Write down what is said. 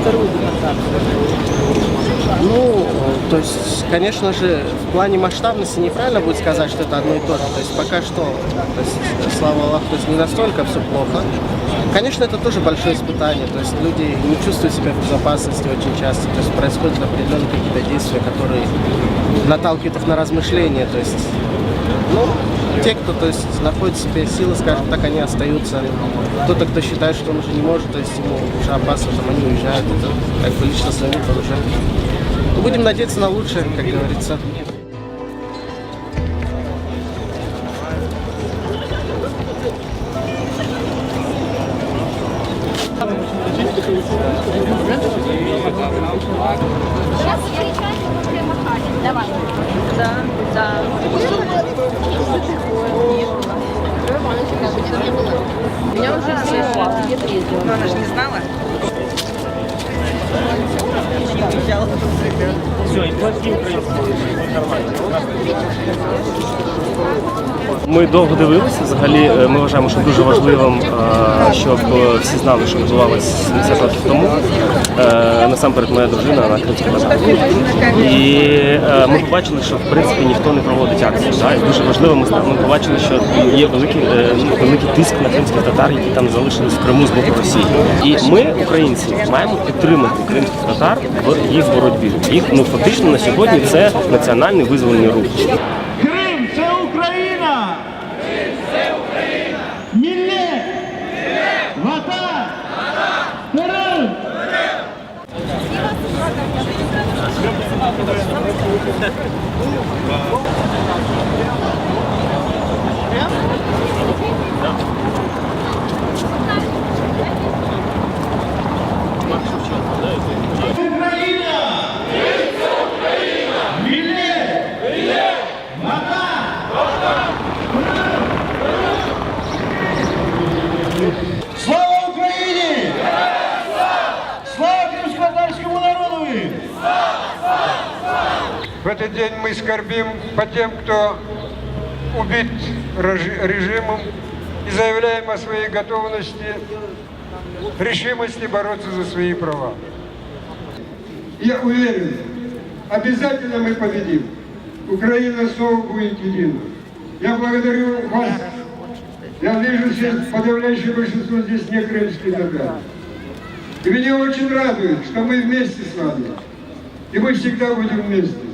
вторую? Ну, то есть, конечно же, в плане масштабности неправильно будет сказать, что это одно и то же. То есть пока что, то есть, слава Аллаху, то есть не настолько все плохо. Конечно, это тоже большое испытание, то есть люди не чувствуют себя в безопасности очень часто, то есть происходят определенные какие-то действия, которые наталкивают их на размышления, то есть, ну, те, кто то есть, находит в себе силы, скажем так, они остаются. Кто-то, кто считает, что он уже не может, то есть ему уже опасно, там они уезжают. Это как бы лично свой выбор уже. Ну, Будем надеяться на лучшее, как говорится. Сейчас встречаем, меня уже все. Ты ездила? Но она же не знала. Ми довго дивилися. Взагалі, е, ми вважаємо, що дуже важливим, е, щоб всі знали, що відбувалося 70 років тому. Е, Насамперед, моя дружина на кримській татарі. І ми побачили, що в принципі ніхто не проводить акцію. І дуже важливо, ми побачили, що є великий, великий тиск на кримських татар, які там залишились в Криму з боку Росії. І ми, українці, маємо підтримати кримських татар в їх боротьбі. Їх ну фактично на сьогодні це національний визвольний рух. 와. 아, этот день мы скорбим по тем, кто убит режи- режимом и заявляем о своей готовности, решимости бороться за свои права. Я уверен, обязательно мы победим. Украина снова будет едина. Я благодарю вас. Я вижу сейчас подавляющее большинство здесь не крымские татары. И меня очень радует, что мы вместе с вами. И мы всегда будем вместе.